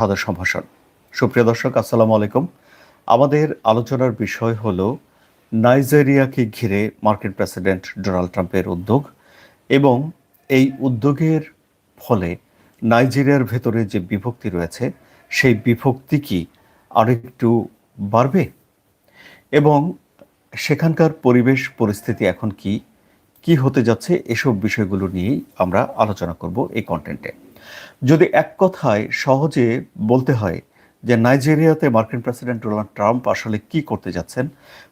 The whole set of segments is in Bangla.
সাদর সম্ভাষণ। সুপ্রিয় দর্শক, আসসালামু আলাইকুম। আমাদের আলোচনার বিষয় হল, নাইজেরিয়াকে ঘিরে মার্কিন প্রেসিডেন্ট ডোনাল্ড ট্রাম্পের উদ্যোগ এবং এই উদ্যোগের ফলে নাইজেরিয়ার ভেতরে যে বিভক্তি রয়েছে, সেই বিভক্তি কি আরেকটু বাড়বে? এবং সেখানকার পরিবেশ পরিস্থিতি এখন কি? কি হতে যাচ্ছে? এসব বিষয়গুলো নিয়েই আমরা আলোচনা করব এই কন্টেন্টে যদি এক কথায় সহজে বলতে হয় যে নাইজেরিয়াতে মার্কিন প্রেসিডেন্ট ডোনাল্ড ট্রাম্প আসলে কি করতে যাচ্ছেন,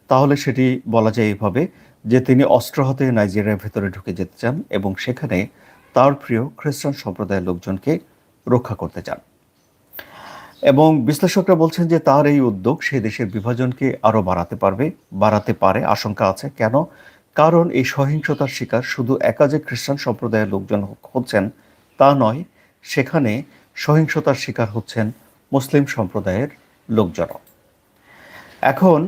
তাহলে সেটি বলা যায় এইভাবে যে তিনি অস্ত্র হাতে নাইজেরিয়ার ভেতরে ঢুকে যেতে চান এবং সেখানে তার প্রিয় খ্রিস্টান সম্প্রদায়ের লোকজনকে রক্ষা করতে চান। এবং বিশ্লেষকরা বলছেন যে তার এই উদ্যোগ সেই দেশের বিভাজনকে আরও বাড়াতে পারবে, বাড়াতে পারে, আশঙ্কা আছে। কেন? কারণ এই সহিংসতার শিকার শুধু একা যে খ্রিস্টান সম্প্রদায়ের লোকজন হচ্ছেন তা নয় সেখানে সহিংসতার শিকার হচ্ছেন মুসলিম সম্প্রদায়ের লোকজনও। এখন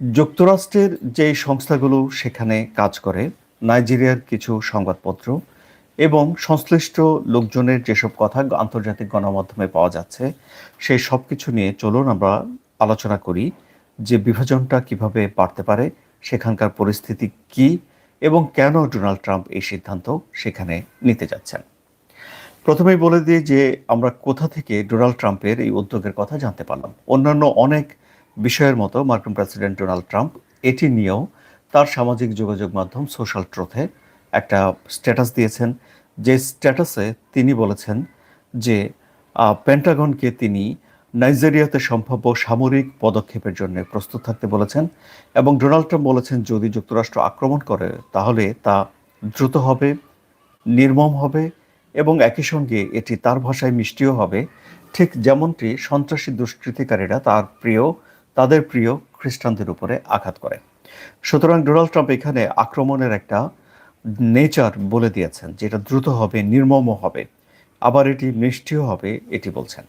যুক্তরাষ্ট্রের যে সংস্থাগুলো সেখানে কাজ করে, নাইজেরিয়ার কিছু সংবাদপত্র এবং সংশ্লিষ্ট লোকজনের যেসব কথা আন্তর্জাতিক গণমাধ্যমে পাওয়া যাচ্ছে, সেই সব কিছু নিয়ে চলুন আমরা আলোচনা করি যে বিভাজনটা কীভাবে বাড়তে পারে, সেখানকার পরিস্থিতি কি এবং কেন ডোনাল্ড ট্রাম্প এই সিদ্ধান্ত সেখানে নিতে যাচ্ছেন। প্রথমেই বলে দিই যে আমরা কোথা থেকে ডোনাল্ড ট্রাম্পের এই উদ্যোগের কথা জানতে পারলাম। অন্যান্য অনেক বিষয়ের মতো মার্কিন প্রেসিডেন্ট ডোনাল্ড ট্রাম্প এটি নিয়েও তার সামাজিক যোগাযোগ মাধ্যম সোশ্যাল ট্রোথে একটা স্ট্যাটাস দিয়েছেন। যে স্ট্যাটাসে তিনি বলেছেন যে পেন্টাগনকে তিনি নাইজেরিয়াতে সম্ভাব্য সামরিক পদক্ষেপের জন্য প্রস্তুত থাকতে বলেছেন এবং ডোনাল্ড ট্রাম্প বলেছেন, যদি যুক্তরাষ্ট্র আক্রমণ করে তাহলে তা দ্রুত হবে, নির্মম হবে এবং একই সঙ্গে এটি তার ভাষায় মিষ্টিও হবে। ঠিক যেমনটি সন্ত্রাসী দুষ্কৃতিকারীরা তার প্রিয়, তাদের প্রিয় খ্রিস্টানদের উপরে আঘাত করে। সুতরাং ডোনাল্ড ট্রাম্প এখানে আক্রমণের একটা নেচার বলে দিয়েছেন, যেটা দ্রুত হবে নির্মম হবে, আবার এটি মিষ্টিও হবে, এটি বলছেন।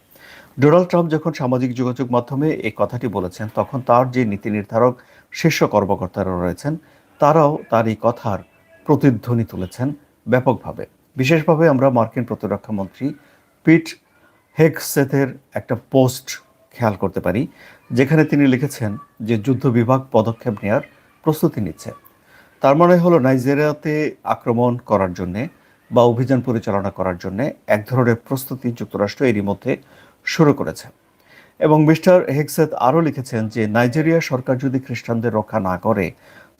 ডোনাল্ড ট্রাম্প যখন সামাজিক যোগাযোগ মাধ্যমে এই কথাটি বলেছেন, তখন তার যে নীতি নির্ধারক শীর্ষ কর্মকর্তারা রয়েছেন, তারাও তার এই কথার প্রতিধ্বনি তুলেছেন ব্যাপকভাবে। বিশেষভাবে আমরা মার্কিন প্রতিরক্ষা মন্ত্রী পিট হেগসেথের একটা পোস্ট খেয়াল করতে পারি, যেখানে তিনি লিখেছেন যে যুদ্ধ বিভাগ পদক্ষেপ নেওয়ার প্রস্তুতি নিচ্ছে। তার মানে হলো নাইজেরিয়াতে আক্রমণ করার জন্যে বা অভিযান পরিচালনা করার জন্যে এক ধরনের প্রস্তুতি যুক্তরাষ্ট্র এরই মধ্যে শুরু করেছে। এবং মিস্টার হেগসেথ আরও লিখেছেন যে, নাইজেরিয়া সরকার যদি খ্রিস্টানদের রক্ষা না করে,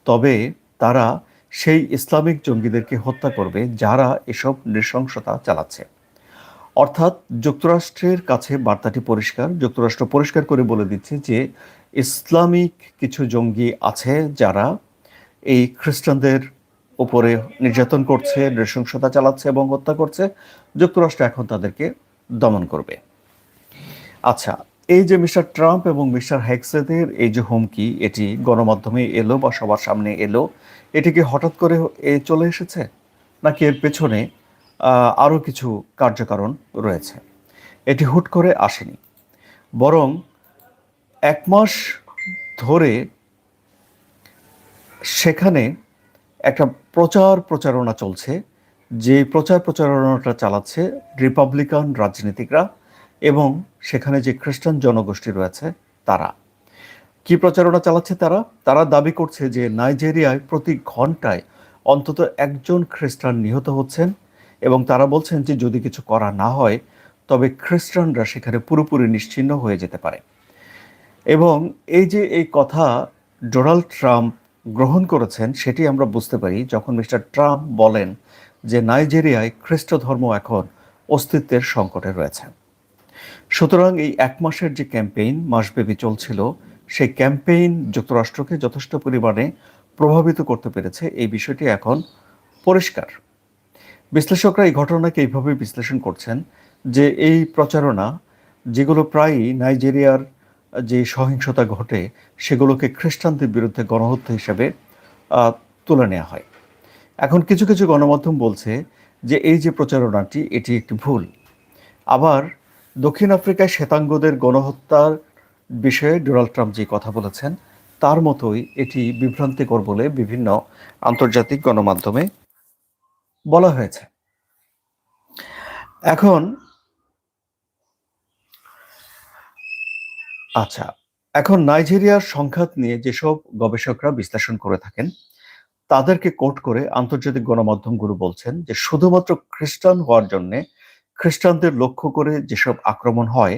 তবে তারা সেই ইসলামিক জঙ্গিদেরকে হত্যা করবে যারা এসব নৃশংসতা চালাচ্ছে। অর্থাৎ যুক্তরাষ্ট্রের কাছে বার্তাটি পরিষ্কার, যুক্তরাষ্ট্র পরিষ্কার করে বলে দিচ্ছে যে ইসলামিক কিছু জঙ্গি আছে যারা এই খ্রিস্টানদের উপরে নির্যাতন করছে, নৃশংসতা চালাচ্ছে এবং হত্যা করছে। যুক্তরাষ্ট্র এখন তাদেরকে দমন করবে। আচ্ছা এই যে মিস্টার ট্রাম্প এবং মিস্টার হ্যাক্সেদের এই যে হুমকি, এটি গণমাধ্যমে এলো বা সবার সামনে এলো এটি কি হঠাৎ করে এ চলে এসেছে? নাকি এর পেছনে আরও কিছু কার্যকারণ রয়েছে? এটি হুট করে আসেনি। বরং এক মাস ধরে সেখানে একটা প্রচার প্রচারণা চলছে, যে প্রচার প্রচারণাটা চালাচ্ছে রিপাবলিকান রাজনীতিকরা এবং সেখানে যে খ্রিস্টান জনগোষ্ঠী রয়েছে, তারা। কি প্রচারণা চালাচ্ছে তারা? তারা দাবি করছে যে নাইজেরিয়ায় প্রতি ঘন্টায় অন্তত একজন খ্রিস্টান নিহত হচ্ছেন এবং তারা বলছেন যে যদি কিছু করা না হয়, তবে খ্রিস্টানরা সেখানে পুরোপুরি নিশ্চিন্ন হয়ে যেতে পারে। এবং এই যে এই কথা ডোনাল্ড ট্রাম্প গ্রহণ করেছেন, সেটি আমরা বুঝতে পারি যখন মিস্টার ট্রাম্প বলেন যে নাইজেরিয়ায় খ্রিস্ট ধর্ম এখন অস্তিত্বের সংকটে রয়েছে। সুতরাং এই এক মাসের যে ক্যাম্পেইন, মাসব্যাপী চলছিল সেই ক্যাম্পেইন যুক্তরাষ্ট্রকে যথেষ্ট পরিমাণে প্রভাবিত করতে পেরেছে। এই বিষয়টি এখন পরিষ্কার। বিশ্লেষকরা এই ঘটনাকে এইভাবে বিশ্লেষণ করছেন যে এই প্রচারণা, যেগুলো প্রায়ই নাইজেরিয়ার যে সহিংসতা ঘটে, সেগুলোকে খ্রিস্টানদের বিরুদ্ধে গণহত্যা হিসেবে তুলে নেওয়া হয়। এখন কিছু কিছু গণমাধ্যম বলছে যে এই যে প্রচারণাটি, এটি একটি ভুল। আবার দক্ষিণ আফ্রিকায় শ্বেতাঙ্গদের গণহত্যার বিষয়ে ডোনাল্ড ট্রাম্প যে কথা বলেছেন, তার মতোই এটি বিভ্রান্তিকর বলে বিভিন্ন আন্তর্জাতিক গণমাধ্যমে বলা হয়েছে। এখন আচ্ছা এখন নাইজেরিয়ার সংঘাত নিয়ে যেসব গবেষকরা বিশ্লেষণ করে থাকেন, তাদেরকে কোট করে আন্তর্জাতিক গণমাধ্যমগুলো বলছেন যে শুধুমাত্র খ্রিস্টান হওয়ার জন্য খ্রিস্টানদের লক্ষ্য করে যেসব আক্রমণ হয়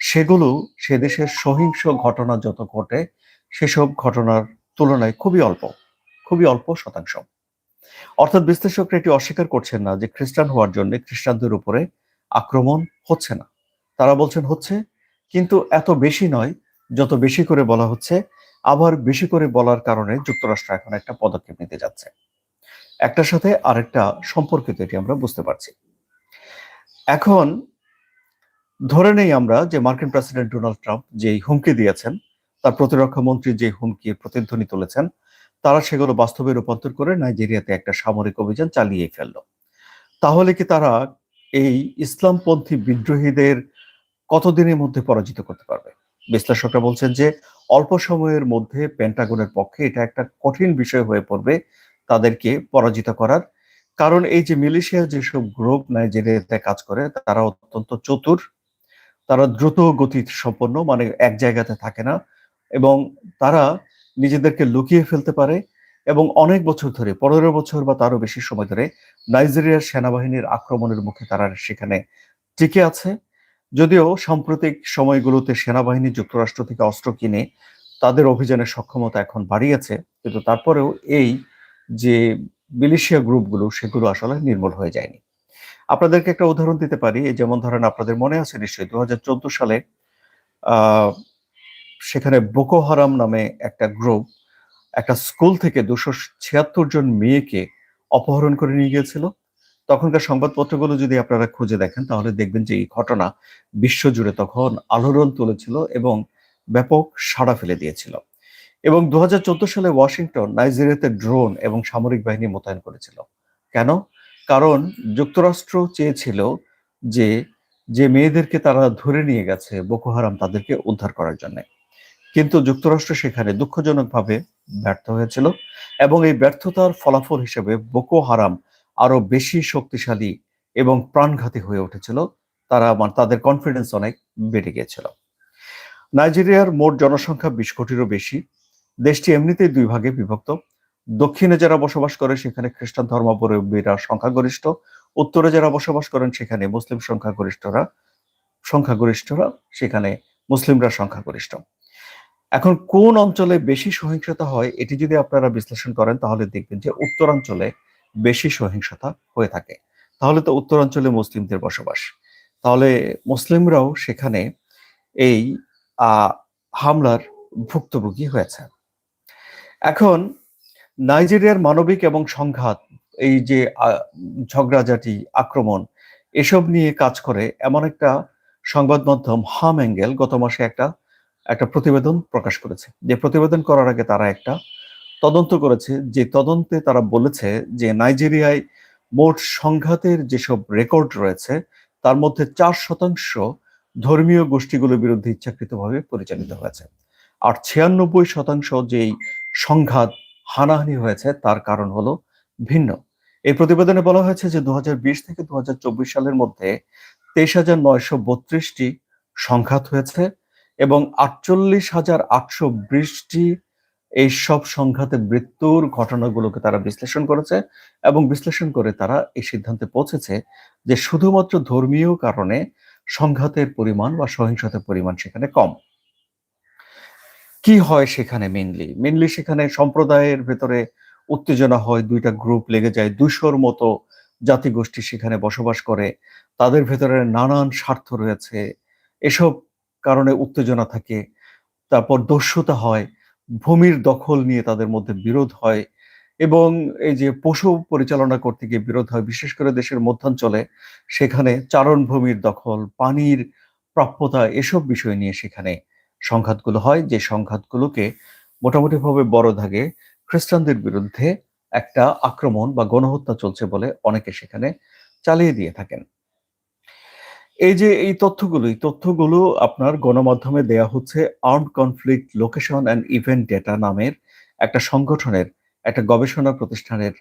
সেগুলো সে দেশের সহিংস ঘটনা যত ঘটে, সেসব ঘটনার তুলনায় খুবই অল্প খুবই অল্প শতাংশ। অর্থাৎ বিশ্লেষকরা এটি অস্বীকার করছেন না যে খ্রিস্টান হওয়ার জন্য খ্রিস্টানদের উপরে আক্রমণ হচ্ছে না। তারা বলছেন, হচ্ছে, কিন্তু এত বেশি নয়, যত বেশি করে বলা হচ্ছে, আবার বেশি করে বলার কারণে যুক্তরাষ্ট্র এখন একটা পদক্ষেপ নিতে যাচ্ছে। একটার সাথে আরেকটা সম্পর্কিত এটি আমরা বুঝতে পারছি। এখন ধরে নেই আমরা যে মার্কিন প্রেসিডেন্ট ডোনাল্ড ট্রাম্প যেই হুমকি দিয়েছেন, তার প্রতিরক্ষা মন্ত্রী যে হুমকির প্রতিধ্বনি তুলেছেন, তারা সেগুলো বাস্তবে রূপান্তর করে নাইজেরিয়াতে একটা সামরিক অভিযান চালিয়ে ফেলল। তাহলে কি তারা এই ইসলামপন্থী বিদ্রোহীদের কতদিনের মধ্যে পরাজিত করতে পারবে? বিশ্লেষকরা বলছেন যে অল্প সময়ের মধ্যে পেন্টাগনের পক্ষে এটা একটা কঠিন বিষয় হয়ে পড়বে তাদেরকে পরাজিত করার। কারণ এই যে মিলিশিয়া যেসব গ্রুপ নাইজেরিয়াতে কাজ করে, তারা অত্যন্ত চতুর তারা দ্রুত গতি সম্পন্ন মানে এক জায়গাতে থাকে না এবং তারা নিজেদেরকে লুকিয়ে ফেলতে পারে এবং অনেক বছর ধরে, পনেরো বছর বা তারও বেশি সময় ধরে নাইজেরিয়ার সেনাবাহিনীর আক্রমণের মুখে তারা সেখানে টিকে আছে। যদিও সাম্প্রতিক সময়গুলোতে সেনাবাহিনী যুক্তরাষ্ট্র থেকে অস্ত্র কিনে তাদের অভিযানের সক্ষমতা এখন বাড়িয়েছে, কিন্তু তারপরেও এই যে মিলিশিয়া গ্রুপগুলো, সেগুলো আসলে নির্মূল হয়ে যায়নি। আপনাদেরকে একটা উদাহরণ দিতে পারি। যেমন ধরেন আপনাদের মনে আছে নিশ্চয়ই দু হাজার চোদ্দ সালে সেখানে বোকো হারাম নামে একটা গ্রুপ, একটা স্কুল থেকে দুশো ছিয়াত্তর জন মেয়েকে অপহরণ করে নিয়ে গিয়েছিল। তখনকার সংবাদপত্রগুলো যদি আপনারা খুঁজে দেখেন, তাহলে দেখবেন যে এই ঘটনা বিশ্বজুড়ে তখন আলোড়ন তুলেছিল এবং ব্যাপক সাড়া ফেলে দিয়েছিল। এবং দু হাজার চোদ্দ সালে ওয়াশিংটন নাইজেরিয়াতে ড্রোন এবং সামরিক বাহিনী মোতায়েন করেছিল। কেন? কারণ যুক্তরাষ্ট্র চেয়েছিল যে যে মেয়েদেরকে তারা ধরে নিয়ে গেছে বোকো হারাম তাদেরকে উদ্ধার করার জন্য। কিন্তু যুক্তরাষ্ট্র সেখানে দুঃখজনকভাবে ব্যর্থ হয়েছিল এবং এই ব্যর্থতার ফলাফল হিসেবে বোকো হারাম আরও বেশি শক্তিশালী এবং প্রাণঘাতী হয়ে উঠেছিল। তারা তাদের কনফিডেন্স অনেক বেড়ে গিয়েছিল। নাইজেরিয়ার মোট জনসংখ্যা বিশ কোটিরও বেশি। দেশটি এমনিতেই দুই ভাগে বিভক্ত। দক্ষিণে যারা বসবাস করে সেখানে খ্রিস্টান ধর্মাবলম্বীরা সংখ্যাগরিষ্ঠ। উত্তরে যারা বসবাস করেন, সেখানে মুসলিম সংখ্যাগরিষ্ঠরা সংখ্যাগরিষ্ঠরা, সেখানে মুসলিমরা সংখ্যাগরিষ্ঠ। এখন কোন অঞ্চলে বেশি সহিংসতা হয়, এটি যদি আপনারা বিশ্লেষণ করেন, তাহলে দেখবেন যে উত্তরাঞ্চলে বেশি সহিংসতা হয়ে থাকে। তাহলে তো উত্তরাঞ্চলে মুসলিমদের বসবাস। তাহলে মুসলিমরাও সেখানে এই হামলার ভুক্তভোগী হয়েছে। এখন নাইজেরিয়ার মানবিক এবং সংঘাত, এই যে ঝগড়াঝাটি, আক্রমণ, এসব নিয়ে কাজ করে এমন একটা সংবাদ মাধ্যম হাম অ্যাঙ্গেল গত মাসে একটা একটা প্রতিবেদন প্রকাশ করেছে। যে প্রতিবেদন করার আগে তারা একটা তদন্ত করেছে, যে তদন্তে তারা বলেছে যে নাইজেরিয়ায় মোট সংঘাতের যেসব রেকর্ড রয়েছে, তার মধ্যে চার শতাংশ ধর্মীয় গোষ্ঠীগুলোর বিরুদ্ধে ইচ্ছাকৃতভাবে পরিচালিত হয়েছে। আর ছিয়ানব্বই শতাংশ যেই সংঘাত হানাহানি হয়েছে, তার কারণ হলো ভিন্ন। এই প্রতিবেদনে বলা হয়েছে যে দু হাজার বিশ থেকে দু হাজার চব্বিশ সালের মধ্যে তেইশ হাজার নয়শো বত্রিশটি সংঘাত হয়েছে এবং আটচল্লিশ হাজার আটশো বিশটি এই সব সংঘাতে মৃত্যুর ঘটনাগুলোকে তারা বিশ্লেষণ করেছে এবং বিশ্লেষণ করে তারা এই সিদ্ধান্তে পৌঁছেছে যে শুধুমাত্র ধর্মীয় কারণে সংঘাতের পরিমাণ বা সহিংসতার পরিমাণ সেখানে কম। কি হয় সেখানে মেনলি মেনলি সেখানে সম্প্রদায়ের ভেতরে উত্তেজনা হয়, দুইটা গ্রুপ লেগে যায়। দুশোর মতো জাতিগোষ্ঠী সেখানে বসবাস করে। তাদের ভেতরে নানান স্বার্থ রয়েছে। এসব কারণে উত্তেজনা থাকে। তারপর দস্যুতা হয়। ভূমির দখল নিয়ে তাদের মধ্যে বিরোধ হয় এবং এই যে পশু পরিচালনা করতে গিয়ে বিরোধ হয়, বিশেষ করে দেশের মধ্যাঞ্চলে, সেখানে চারণভূমির দখল, পানির প্রাপ্যতা, এসব বিষয় নিয়ে সেখানে সংঘাতগুলো হয়, যে সংঘাতগুলোকে মোটামুটিভাবে বড় ধাগে খ্রিস্টানদের বিরুদ্ধে একটা আক্রমণ বা গণহত্যা চলছে বলে অনেকে সেখানে চালিয়ে দিয়ে থাকেন। এই যে এই তথ্যগুলো এই তথ্যগুলো আপনার গণমাধ্যমে দেয়া হচ্ছে arm conflict location and event data নামের একটা সংগঠনের, একটা গবেষণা প্রতিষ্ঠানের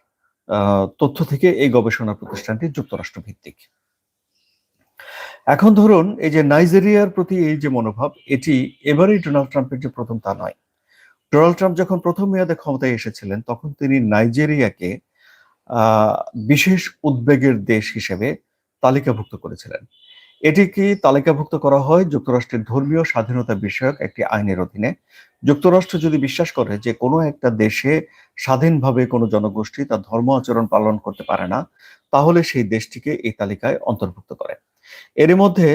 তথ্য থেকে এই গবেষণা প্রতিষ্ঠানটি যুক্তরাষ্ট্র ভিত্তিক এখন ধরুন, এই যে নাইজেরিয়ার প্রতি এই যে মনোভাব, এটি এবারেই ডোনাল্ড ট্রাম্পের যে প্রথম তা নয়। ডোনাল্ড ট্রাম্প যখন প্রথম মেয়াদে ক্ষমতায় এসেছিলেন, তখন তিনি নাইজেরিয়াকে বিশেষ উদ্বেগের দেশ হিসেবে তালিকাভুক্ত করেছিলেন। এটি কি তালিকাভুক্ত করা হয় যুক্তরাষ্ট্রের ধর্মীয় স্বাধীনতা বিষয়ক একটি আইনের অধীনে? যুক্তরাষ্ট্র যদি বিশ্বাস করে যে কোনো একটা দেশে স্বাধীনভাবে কোনো জনগোষ্ঠী তার ধর্ম আচরণ পালন করতে পারে না, তাহলে সেই দেশটিকে এই তালিকায় অন্তর্ভুক্ত করে। এর মধ্যে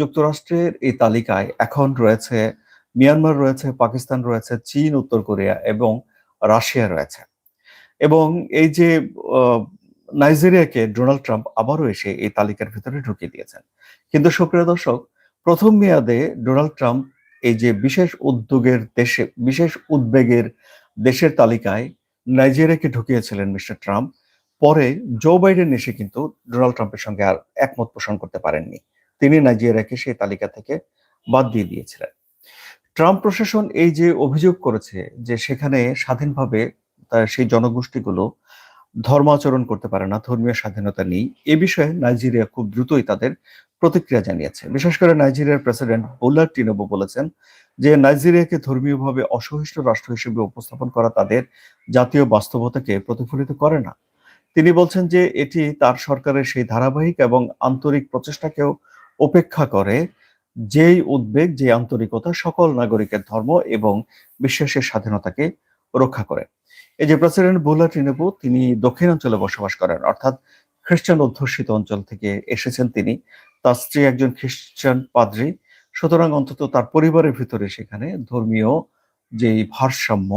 যুক্তরাষ্ট্রের এই তালিকায় এখন রয়েছে মিয়ানমার রয়েছে, পাকিস্তান রয়েছে, চীন, উত্তর কোরিয়া এবং রাশিয়া রয়েছে। এবং এই যে নাইজেরিয়াকে ডোনাল্ড ট্রাম্প আবারও এসে এই তালিকার ভিতরে ঢুকিয়ে দিয়েছেন। কিন্তু সুপ্রিয় দর্শক, প্রথম মেয়াদে ডোনাল্ড ট্রাম্প এই যে বিশেষ উদ্যোগের দেশে, বিশেষ উদ্বেগের দেশের তালিকায় নাইজেরিয়াকে ঢুকিয়েছিলেন মিস্টার ট্রাম্প পরে জো বাইডেন এসে কিন্তু ডোনাল্ড ট্রাম্পের সঙ্গে আর একমত পোষণ করতে পারেননি। তিনি নাইজেরিয়াকে সেই তালিকা থেকে বাদ দিয়ে দিয়েছিলেন। ট্রাম্প প্রশাসন এই যে অভিযোগ করেছে যে সেখানে স্বাধীনভাবে তার সেই জনগোষ্ঠীগুলো ধর্মাচরণ করতে পারে না, ধর্মীয় স্বাধীনতা নেই, এ বিষয়ে নাইজেরিয়া খুব দ্রুতই তাদের প্রতিক্রিয়া জানিয়েছে। বিশেষ করে নাইজেরিয়ার প্রেসিডেন্ট বোলার টিনোবো বলেছেন যে নাইজেরিয়াকে ধর্মীয়ভাবে অসহিষ্ণু রাষ্ট্র হিসেবে উপস্থাপন করা তাদের জাতীয় বাস্তবতাকে প্রতিফলিত করে না। তিনি বলছেন যে এটি তার সরকারের সেই ধারাবাহিক এবং আন্তরিক প্রচেষ্টাকেও উপেক্ষা করে যেই উদ্বেগ যে আন্তরিকতা সকল নাগরিকের ধর্ম এবং বিশ্বাসের স্বাধীনতাকে রক্ষা করে। এই যে প্রেসিডেন্ট বোলা টিনুবু, তিনি দক্ষিণাঞ্চলে বসবাস করেন, অর্থাৎ খ্রিস্টান অধ্যুষিত অঞ্চল থেকে এসেছেন তিনি। তার স্ত্রী একজন খ্রিস্টান পাদ্রী, সুতরাং অন্তত তার পরিবারের ভিতরে সেখানে ধর্মীয় যে ভারসাম্য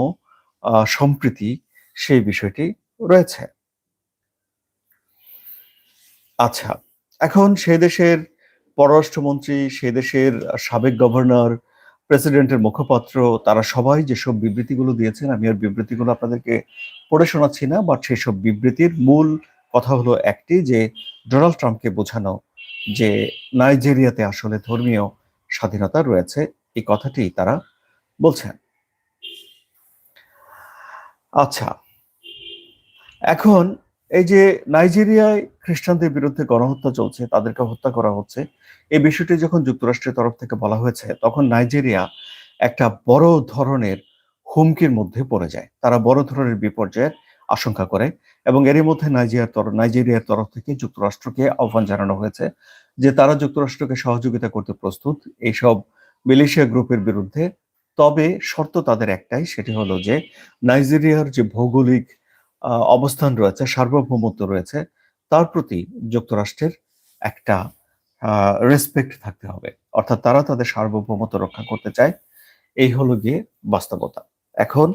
সম্প্রীতি, সেই বিষয়টি রয়েছে। আচ্ছা এখন সে দেশের পররাষ্ট্রমন্ত্রী, সে দেশের সাবেক গভর্নর, প্রেসিডেন্টের মুখপাত্র, তারা সবাই যেসব বিবৃতিগুলো দিয়েছেন, আমি আর বিবৃতিগুলো আপনাদেরকে পড়ে শোনাচ্ছি না বাট সেই সব বিবৃতির মূল কথা হলো একটি যে, ডোনাল্ড ট্রাম্পকে বোঝানো যে, নাইজেরিয়াতে আসলে ধর্মীয় স্বাধীনতা রয়েছে, এই কথাটি তারা বলছেন। আচ্ছা এখন এই যে নাইজেরিয়ায় খ্রিস্টানদের বিরুদ্ধে গণহত্যা চলছে, তাদেরকে হত্যা করা হচ্ছে, এই বিষয়টি যখন যুক্তরাষ্ট্রের তরফ থেকে বলা হয়েছে, তখন নাইজেরিয়া একটা বড় ধরনের হুমকির মধ্যে পড়ে যায়। তারা বড় ধরনের বিপর্যয়ের আশঙ্কা করে এবং এরই মধ্যে নাইজেরিয়ার তরফ নাইজেরিয়ার তরফ থেকে যুক্তরাষ্ট্রকে আহ্বান জানানো হয়েছে যে তারা যুক্তরাষ্ট্রকে সহযোগিতা করতে প্রস্তুত। এইসব মিলিশিয়া গ্রুপের বিরুদ্ধে তবে শর্ত তাদের একটাই, সেটি হলো যে নাইজেরিয়ার যে ভৌগোলিক অবস্থান রয়েছে, সার্বভৌমত্ব রয়েছে, তার প্রতি যুক্তরাষ্ট্রের একটা রেসপেক্ট থাকতে হবে। অর্থাৎ তারা তাদের সার্বভৌমত্ব রক্ষা করতে চায়। এই হলো গিয়ে বাস্তবতা। এখন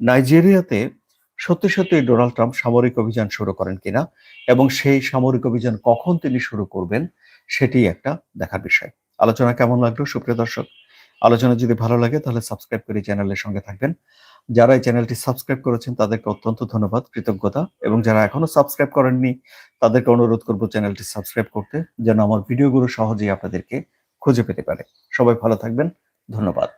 নাইজেরিয়াতে সত্যি সত্যি ডোনাল্ড ট্রাম্প সামরিক অভিযান শুরু করেন কিনা এবং সেই সামরিক অভিযান কখন তিনি শুরু করবেন, সেটি একটা দেখার বিষয়। আলোচনা কেমন লাগল সুপ্রিয় দর্শক? আলোচনা যদি ভালো লাগে তাহলে সাবস্ক্রাইব করে চ্যানেলের সঙ্গে থাকবেন। যারা এই চ্যানেলটি সাবস্ক্রাইব করেছেন, তাদেরকে অত্যন্ত ধন্যবাদ, কৃতজ্ঞতা। এবং যারা এখনও সাবস্ক্রাইব করেননি, তাদেরকে অনুরোধ করব চ্যানেলটি সাবস্ক্রাইব করতে, যেন আমার ভিডিওগুলো সহজেই আপনাদেরকে খুঁজে পেতে পারে। সবাই ভালো থাকবেন। ধন্যবাদ।